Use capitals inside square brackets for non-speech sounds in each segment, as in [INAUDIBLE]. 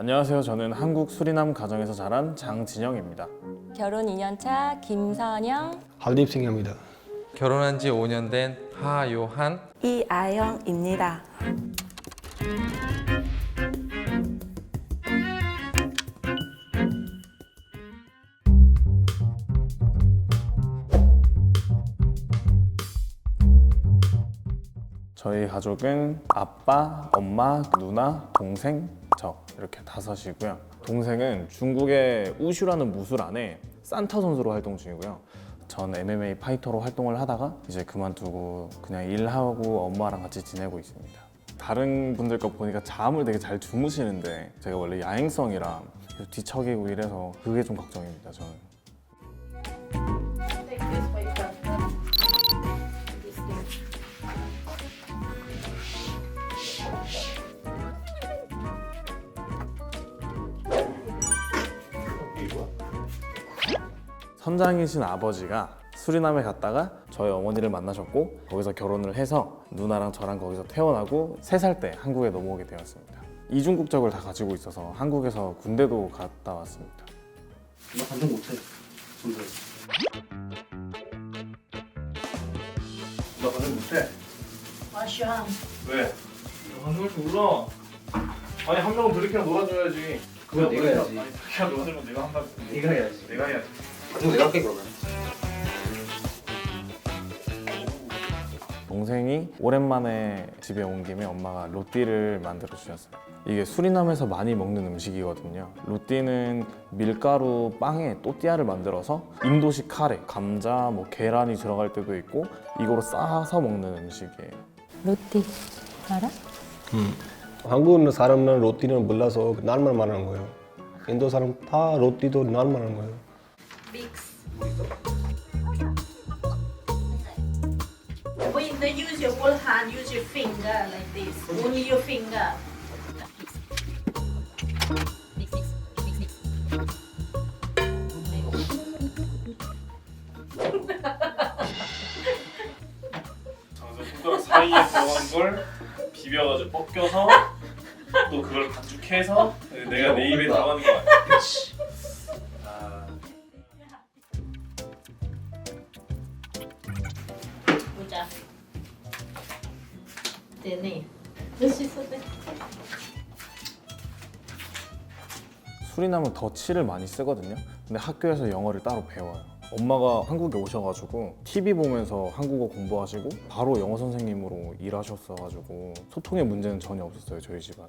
안녕하세요. 저는 한국 수리남 가정에서 자란 장진영입니다. 결혼 2년차 김선영 할립 싱입니다. 결혼한 지 5년 된 하요한 이아영입니다. 저희 가족은 아빠, 엄마, 누나, 동생, 저 이렇게 다섯이고요. 동생은 중국의 우슈라는 무술 안에 산타 선수로 활동 중이고요. 전 MMA 파이터로 활동을 하다가 이제 그만두고 그냥 일하고 엄마랑 같이 지내고 있습니다. 다른 분들 거 보니까 잠을 되게 잘 주무시는데 제가 원래 야행성이라 뒤척이고 이래서 그게 좀 걱정입니다. 저는. 선장이신 아버지가 수리남에 갔다가 저희 어머니를 만나셨고 거기서 결혼을 해서 누나랑 저랑 거기서 태어나고 세 살 때 한국에 넘어오게 되었습니다. 이중 국적을 다 가지고 있어서 한국에서 군대도 갔다 왔습니다. 나 감정 못해. 손들. 나 감정 못해. 마시아 왜? 한정을 몰라. 아니 한 명은 그렇게 놀아줘야지. 그건 내가 해야지. 아니 그렇게 놀아주면 내가 한다고. 네가 해야지. 내가 해야지. 감정 내가 할게 그러면. 동생이 오랜만에 집에 온 김에 엄마가 로띠를 만들어 주셨어요. 이게 수리남에서 많이 먹는 음식이거든요. 로띠는 밀가루 빵에 또띠아를 만들어서 인도식 카레, 감자, 뭐 계란이 들어갈 때도 있고 이거로 싸서 먹는 음식이에요. 로띠 알아? 한국 사람은 로티는 몰라서 날만 말하는 거예요. 인도 사람 다 로티도 날만 하는 거예요. 믹스 When they use your whole hand, use your finger like this. Only your finger. 장서 손가락 사이에 들어간 걸 비벼가지고 벗겨서 또 그걸 반죽해서 내가 내 입에 들어가는 거 같아. 아, 몇시 썼대? 수리남은 덧치를 많이 쓰거든요. 근데 학교에서 영어를 따로 배워요. 엄마가 한국에 오셔가지고 TV 보면서 한국어 공부하시고 바로 영어 선생님으로 일하셨어가지고 소통의 문제는 전혀 없었어요 저희 집안.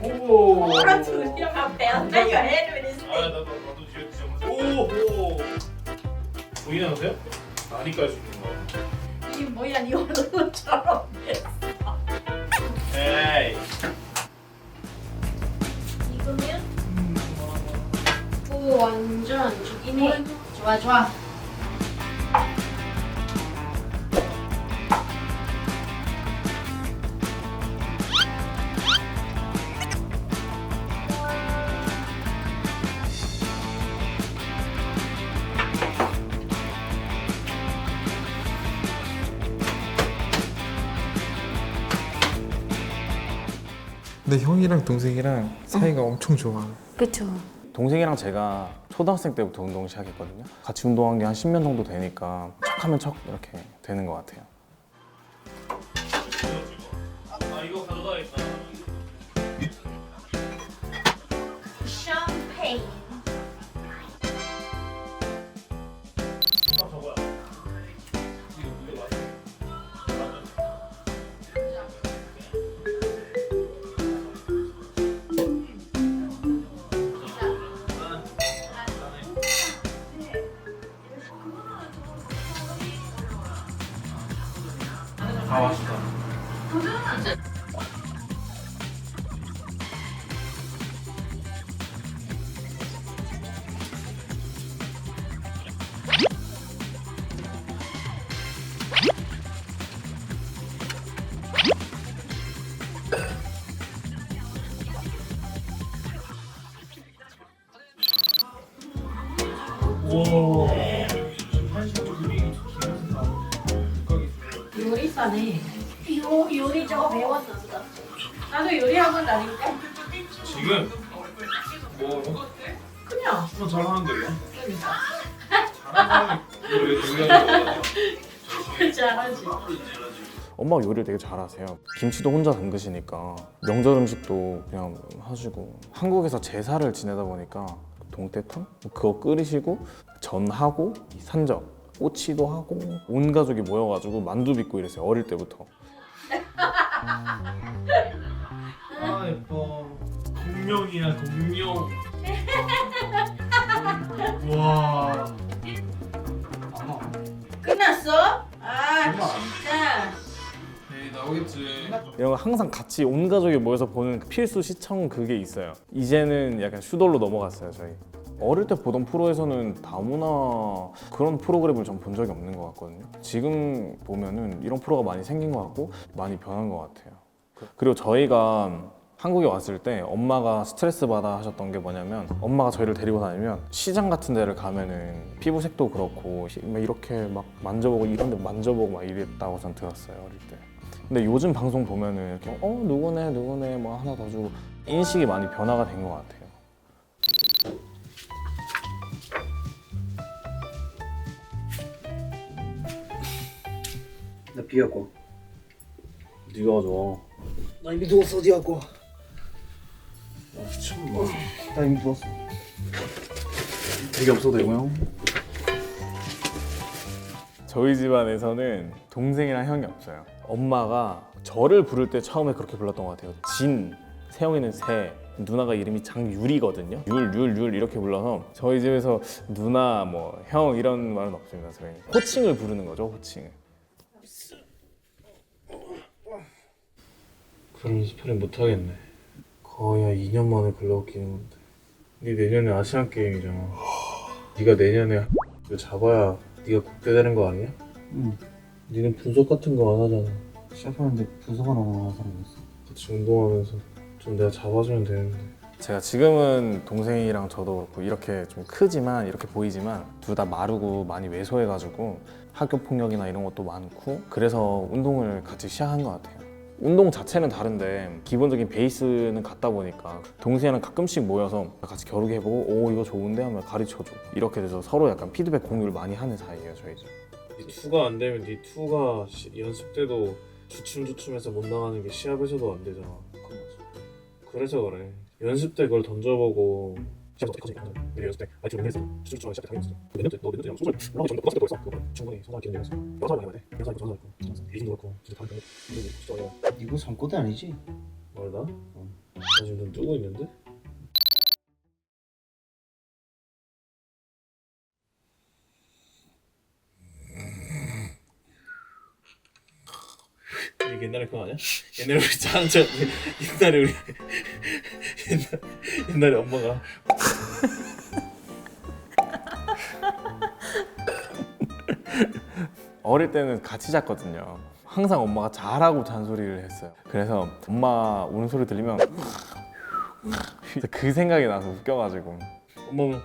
To your belt. Bend your head with this 아 thing. 나도 나도 뒤에 뒤에 오 오. 보이나세요? 많이 깔수 있는 거. 이 뭐야, 니 얼굴처럼. 에이. 익으면 오 완전 죽이네. 좋아 좋아. 근데 형이랑 동생이랑 사이가 엄청 좋아. 그쵸? 동생이랑 제가 초등학생 때부터 운동 시작했거든요. 같이 운동한 게 한 10년 정도 되니까 척하면 척 이렇게 되는 것 같아요. 요 요리 저거 배웠어. 나도 요리 학원 다닐까? 지금 뭐 그냥. 뭐 잘하는데 왜? 잘하는 사람이 왜 중요한 잘하지. 엄마가 요리를 되게 잘하세요. 김치도 혼자 담그시니까 명절 음식도 그냥 하시고 한국에서 제사를 지내다 보니까 동태탕 그거 끓이시고 전하고 산적 꼬치도 하고 온 가족이 모여가지고 만두 빚고 이랬어요 어릴 때부터. 아 예뻐 공룡이야 공룡 와 끝났어? 아 진짜. 네 나오겠지 이런 거 항상 같이 온 가족이 모여서 보는 그 필수 시청 그게 있어요. 이제는 약간 슈돌로 넘어갔어요 저희. 어릴 때 보던 프로에서는 다문화 그런 프로그램을 전 본 적이 없는 것 같거든요. 지금 보면은 이런 프로가 많이 생긴 것 같고 많이 변한 것 같아요. 그리고 저희가 한국에 왔을 때 엄마가 스트레스 받아 하셨던 게 뭐냐면 엄마가 저희를 데리고 다니면 시장 같은 데를 가면은 피부색도 그렇고 히- 막 이렇게 막 만져보고 이런 데 만져보고 막 이랬다고 전 들었어요 어릴 때. 근데 요즘 방송 보면은 이렇게 어 누구네 누구네 뭐 하나 더 주고 인식이 많이 변화가 된 것 같아요. 나 비 갖고 네가 좋아. 나 이미 누웠어 어디 갖고 나 이미 누웠어 되게 없어도 되고요. 저희 집안에서는 동생이랑 형이 없어요. 엄마가 저를 부를 때 처음에 그렇게 불렀던 것 같아요. 진, 세영이는 새, 누나가 이름이 장유리거든요. 율, 율, 율 이렇게 불러서 저희 집에서 누나, 뭐 형 이런 말은 없습니다. 저희 호칭을 부르는 거죠, 호칭을. 그럼 스프링 못하겠네. 거의 한 2년 만에 글로우 끼는 건데. 네 내년에 아시안 게임이잖아. 네가 내년에 이거 잡아야 네가 국대 되는 거 아니야? 응. 니는 분석 같은 거 안 하잖아. 시합하는데 분석을 안 하는 사람이 있어. 같이 운동하면서 좀 내가 잡아주면 되는데. 제가 지금은 동생이랑 저도 그렇고 이렇게 좀 크지만 이렇게 보이지만 둘 다 마르고 많이 왜소해가지고 학교 폭력이나 이런 것도 많고 그래서 운동을 같이 시작한 것 같아요. 운동 자체는 다른데 기본적인 베이스는 같다 보니까 동생이랑 가끔씩 모여서 같이 겨루기 해보고 오 이거 좋은데 하면 가르쳐주고 이렇게 돼서 서로 약간 피드백 공유를 많이 하는 사이예요 저희 집. 네 투가 안 되면 네 투가 시- 연습 때도 주춤주춤해서 못 나가는 게 시합에서도 안 되잖아. 그래서 그래. 연습 때 그걸 던져보고 때. 몇년? 너 몇년 전에 그거 충분히 기능. 여러 사람 많이 돼. 여러 사람 있고 그렇고 진짜 다른 진짜. 이거 잠꼬대 아니지? 뭘 나? 나 지금 눈 뜨고 있는데? 이게 옛날에 그거 아니야? 옛날에 우리 장자 옛날에 우리 옛날 옛날에 엄마가 [LAUGHS] 어릴 때는 같이 잤거든요. 항상 엄마가 잘하고 잔소리를 했어요. 그래서 엄마 우는 소리 들리면 그 생각이 나서 웃겨가지고 엄마는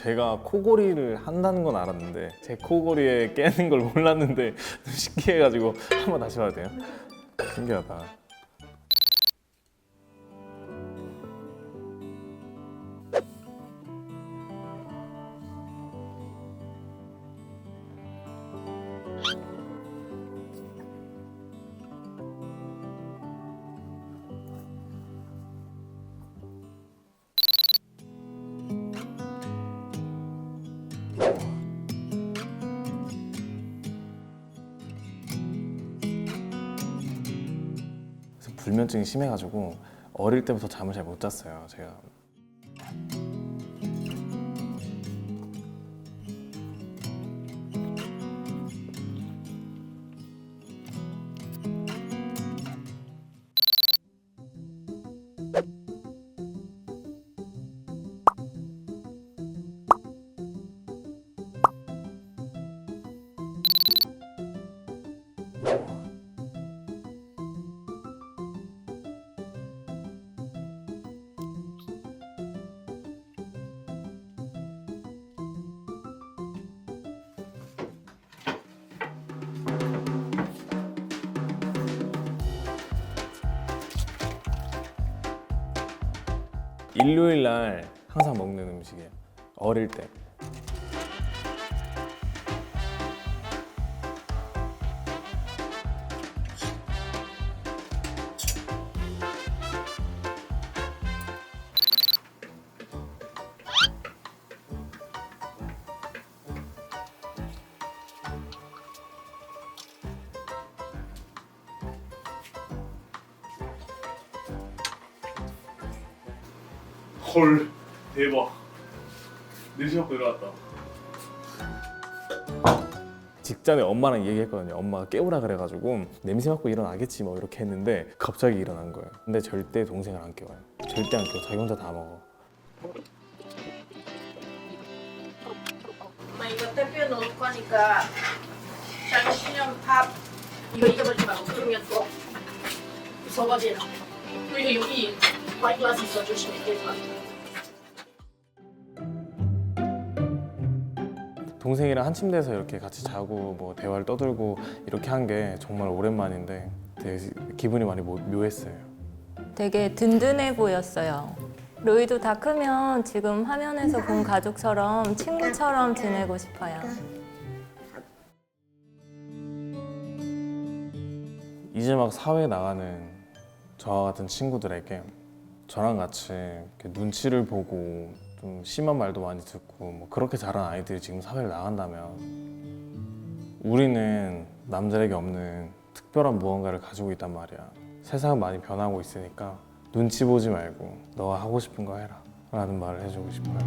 제가 코골이를 한다는 건 알았는데 제 코골이에 [LAUGHS] 깨는 걸 몰랐는데 좀 신기해가지고 한번 다시 봐도 돼요? 신기하다. 불면증이 심해가지고 어릴 때부터 잠을 잘 못 잤어요. 제가 일요일 날 항상 먹는 음식이에요. 어릴 때. 헐 대박 4시 갖고 일어났다 직전에 엄마랑 얘기했거든요. 엄마가 깨우라 그래가지고 냄새 맡고 일어나겠지 뭐 이렇게 했는데 갑자기 일어난 거예요. 근데 절대 동생을 안 깨워요. 절대 안 깨워. 자기 혼자 다 먹어. 엄마 이거 택배 넣을 거니까 잠시만 밥 이거 잊어버리지 말고 그러면 또 무서워지나 그리고 여기 와이글라스 있어 조심해 계속 동생이랑 한 침대에서 이렇게 같이 자고 뭐 대화를 떠들고 이렇게 한 게 정말 오랜만인데 되게 기분이 많이 모- 묘했어요. 되게 든든해 보였어요. 로이도 다 크면 지금 화면에서 본 가족처럼 친구처럼 지내고 싶어요. 이제 막 사회에 나가는 저와 같은 친구들에게 저랑 같이 눈치를 보고 좀 심한 말도 많이 듣고 뭐 그렇게 자란 아이들이 지금 사회를 나간다면 우리는 남들에게 없는 특별한 무언가를 가지고 있단 말이야. 세상은 많이 변하고 있으니까 눈치 보지 말고 너가 하고 싶은 거 해라 라는 말을 해주고 싶어요.